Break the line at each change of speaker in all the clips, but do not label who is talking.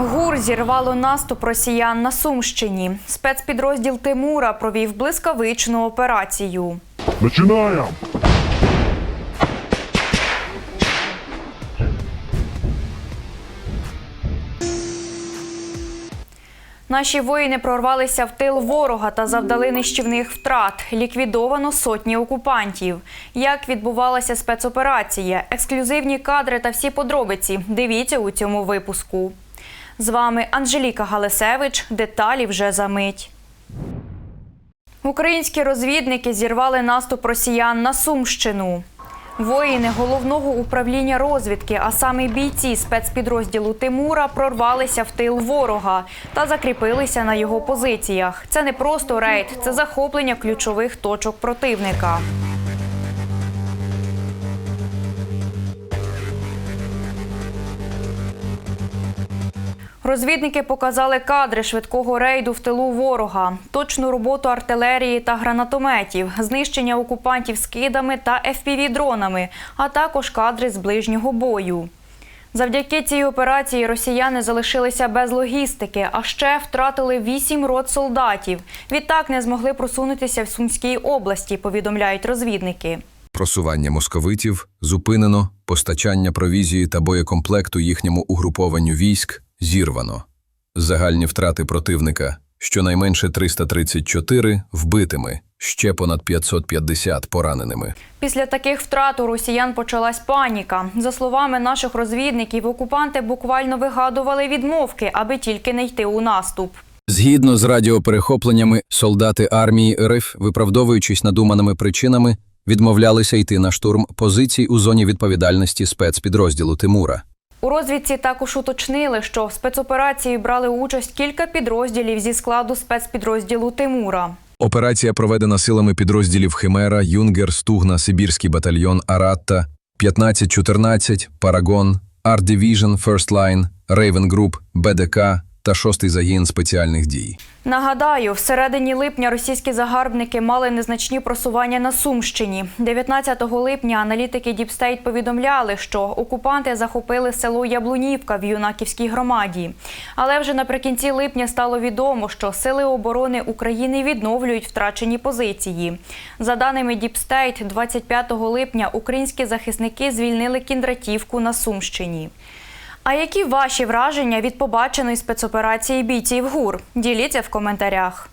ГУР зірвало наступ росіян на Сумщині. Спецпідрозділ Тимура провів блискавичну операцію.
Начинаем!
Наші воїни прорвалися в тил ворога та завдали нищівних втрат. Ліквідовано сотні окупантів. Як відбувалася спецоперація, ексклюзивні кадри та всі подробиці. Дивіться у цьому випуску. З вами Анжеліка Галисевич. Деталі вже за мить. Українські розвідники зірвали наступ росіян на Сумщину. Воїни головного управління розвідки, а саме бійці спецпідрозділу Тимура, прорвалися в тил ворога та закріпилися на його позиціях. Це не просто рейд, це захоплення ключових точок противника. Розвідники показали кадри швидкого рейду в тилу ворога, точну роботу артилерії та гранатометів, знищення окупантів скидами та FPV-дронами, а також кадри з ближнього бою. Завдяки цій операції росіяни залишилися без логістики, а ще втратили вісім рот солдатів. Відтак не змогли просунутися в Сумській області, повідомляють розвідники.
Просування московитів зупинено, постачання провізії та боєкомплекту їхньому угрупованню військ зірвано. Загальні втрати противника щонайменше 334 вбитими, ще понад 550 пораненими.
Після таких втрат у росіян почалась паніка. За словами наших розвідників, окупанти буквально вигадували відмовки, аби тільки не йти у наступ.
Згідно з радіоперехопленнями, солдати армії РФ, виправдовуючись надуманими причинами, відмовлялися йти на штурм позицій у зоні відповідальності спецпідрозділу Тимура.
У розвідці також уточнили, що в спецоперації брали участь кілька підрозділів зі складу спецпідрозділу Тимура.
Операція проведена силами підрозділів Химера, Юнгер, Стугна, Сибірський батальйон Аратта, 1514, Парагон, Division, First Line, Raven Group, БДК та 6-й загін спеціальних дій.
Нагадаю, в середині липня російські загарбники мали незначні просування на Сумщині. 19 липня аналітики Діпстейт повідомляли, що окупанти захопили село Яблунівка в Юнаківській громаді. Але вже наприкінці липня стало відомо, що сили оборони України відновлюють втрачені позиції. За даними Діпстейт, 25 липня українські захисники звільнили Кіндратівку на Сумщині. А які ваші враження від побаченої спецоперації бійців ГУР? Діліться в коментарях.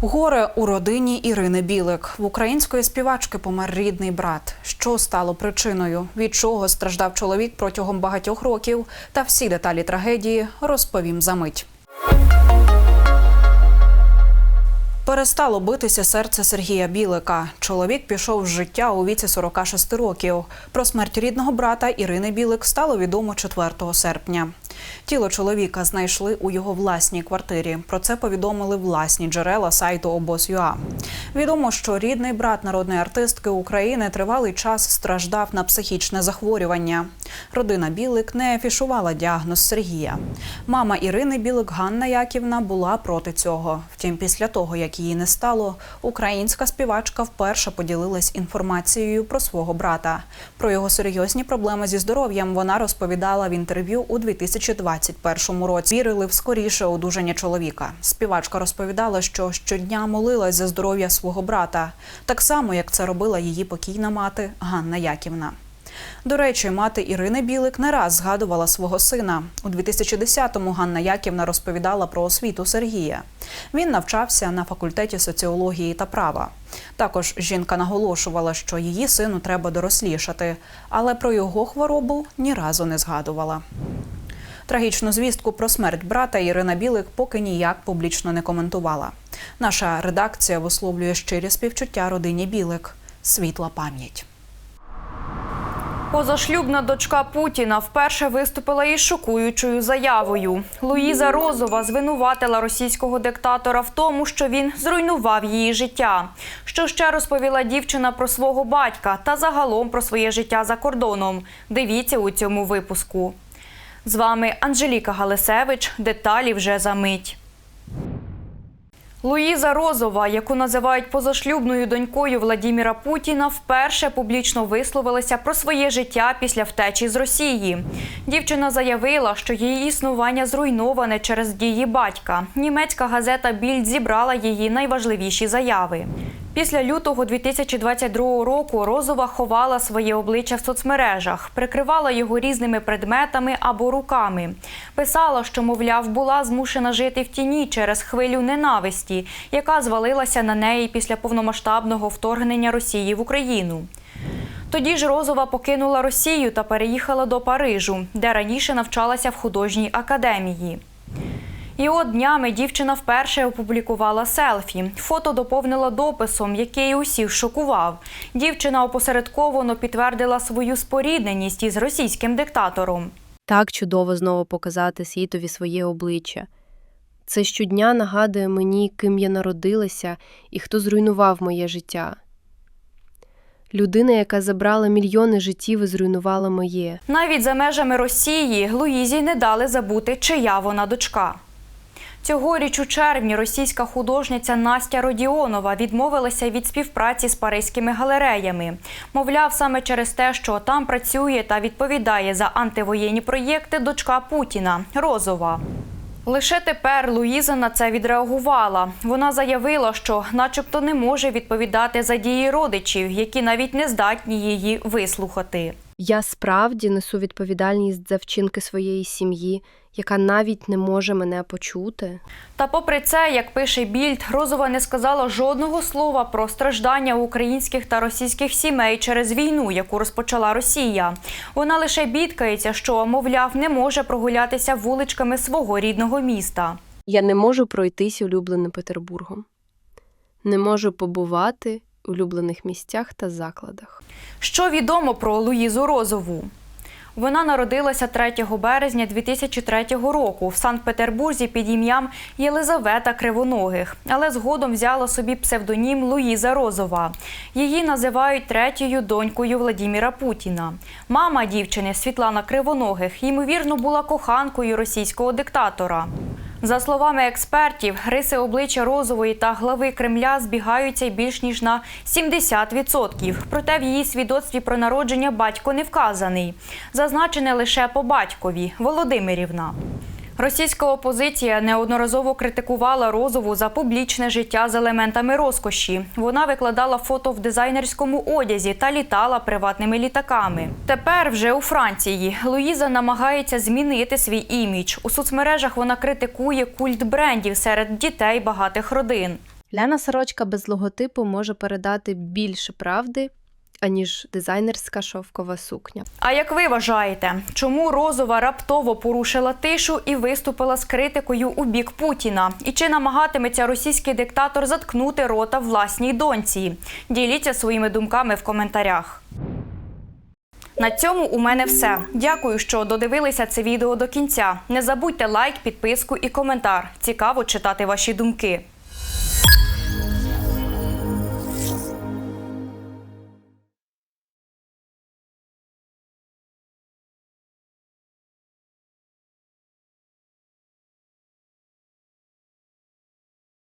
Горе у родині Ірини Білик. В української співачки помер рідний брат. Що стало причиною? Від чого страждав чоловік протягом багатьох років? Та всі деталі трагедії розповім за мить. Перестало битися серце Сергія Білика. Чоловік пішов з життя у віці 46 років. Про смерть рідного брата Ірини Білик стало відомо 4 серпня. Тіло чоловіка знайшли у його власній квартирі. Про це повідомили власні джерела сайту обоз.ua. Відомо, що рідний брат народної артистки України тривалий час страждав на психічне захворювання. Родина Білик не афішувала діагноз Сергія. Мама Ірини Білик Ганна Яківна була проти цього. Втім, після того, як її не стало, українська співачка вперше поділилась інформацією про свого брата. Про його серйозні проблеми зі здоров'ям вона розповідала в інтерв'ю у 2021 році. Вірили в скоріше одужання чоловіка. Співачка розповідала, що щодня молилась за здоров'я свого брата, так само як це робила її покійна мати Ганна Яківна. До речі, мати Ірини Білик не раз згадувала свого сина. У 2010-му Ганна Яківна розповідала про освіту Сергія. Він навчався на факультеті соціології та права. Також жінка наголошувала, що її сину треба дорослішати, але про його хворобу ні разу не згадувала. Трагічну звістку про смерть брата Ірина Білик поки ніяк публічно не коментувала. Наша редакція висловлює щирі співчуття родині Білик. Світла пам'ять.
Позашлюбна дочка Путіна вперше виступила із шокуючою заявою. Луїза Розова звинуватила російського диктатора в тому, що він зруйнував її життя. Що ще розповіла дівчина про свого батька та загалом про своє життя за кордоном. Дивіться у цьому випуску. З вами Анжеліка Галисевич. Деталі вже за мить. Луїза Розова, яку називають позашлюбною донькою Владіміра Путіна, вперше публічно висловилася про своє життя після втечі з Росії. Дівчина заявила, що її існування зруйноване через дії батька. Німецька газета Більд зібрала її найважливіші заяви. Після лютого 2022 року Розова ховала своє обличчя в соцмережах, прикривала його різними предметами або руками. Писала, що, мовляв, була змушена жити в тіні через хвилю ненависті, яка звалилася на неї після повномасштабного вторгнення Росії в Україну. Тоді ж Розова покинула Росію та переїхала до Парижу, де раніше навчалася в художній академії. І от днями дівчина вперше опублікувала селфі. Фото доповнила дописом, який усіх шокував. Дівчина опосередковано підтвердила свою спорідненість із російським диктатором.
Так чудово знову показати світові своє обличчя. Це щодня нагадує мені, ким я народилася і хто зруйнував моє життя. Людина, яка забрала мільйони життів і зруйнувала моє.
Навіть за межами Росії Луїзі не дали забути, чия вона дочка. Цьогоріч у червні російська художниця Настя Родіонова відмовилася від співпраці з паризькими галереями. Мовляв, саме через те, що там працює та відповідає за антивоєнні проєкти дочка Путіна Розова. Лише тепер Луїза на це відреагувала. Вона заявила, що, начебто, не може відповідати за дії родичів, які навіть не здатні її вислухати.
Я справді несу відповідальність за вчинки своєї сім'ї, яка навіть не може мене почути.
Та попри це, як пише Більд, Розова не сказала жодного слова про страждання українських та російських сімей через війну, яку розпочала Росія. Вона лише бідкається, що, мовляв, не може прогулятися вуличками свого рідного міста.
Я не можу пройтись улюбленим Петербургом, не можу побувати улюблених місцях та закладах.
Що відомо про Луїзу Розову? Вона народилася 3 березня 2003 року в Санкт-Петербурзі під ім'ям Єлизавета Кривоногих, але згодом взяла собі псевдонім Луїза Розова. Її називають третьою донькою Владіміра Путіна. Мама дівчини Світлана Кривоногих, ймовірно, була коханкою російського диктатора. За словами експертів, риси обличчя Розової та глави Кремля збігаються більш ніж на 70%. Проте в її свідоцтві про народження батько не вказаний. Зазначене лише по батькові Володимирівна. Російська опозиція неодноразово критикувала Розову за публічне життя з елементами розкоші. Вона викладала фото в дизайнерському одязі та літала приватними літаками. Тепер вже у Франції Луїза намагається змінити свій імідж. У соцмережах вона критикує культ брендів серед дітей багатих родин.
Ляна сорочка без логотипу може передати більше правди, аніж дизайнерська шовкова сукня.
А як ви вважаєте, чому Розова раптово порушила тишу і виступила з критикою у бік Путіна? І чи намагатиметься російський диктатор заткнути рота власній доньці? Діліться своїми думками в коментарях. На цьому у мене все. Дякую, що додивилися це відео до кінця. Не забудьте лайк, підписку і коментар. Цікаво читати ваші думки.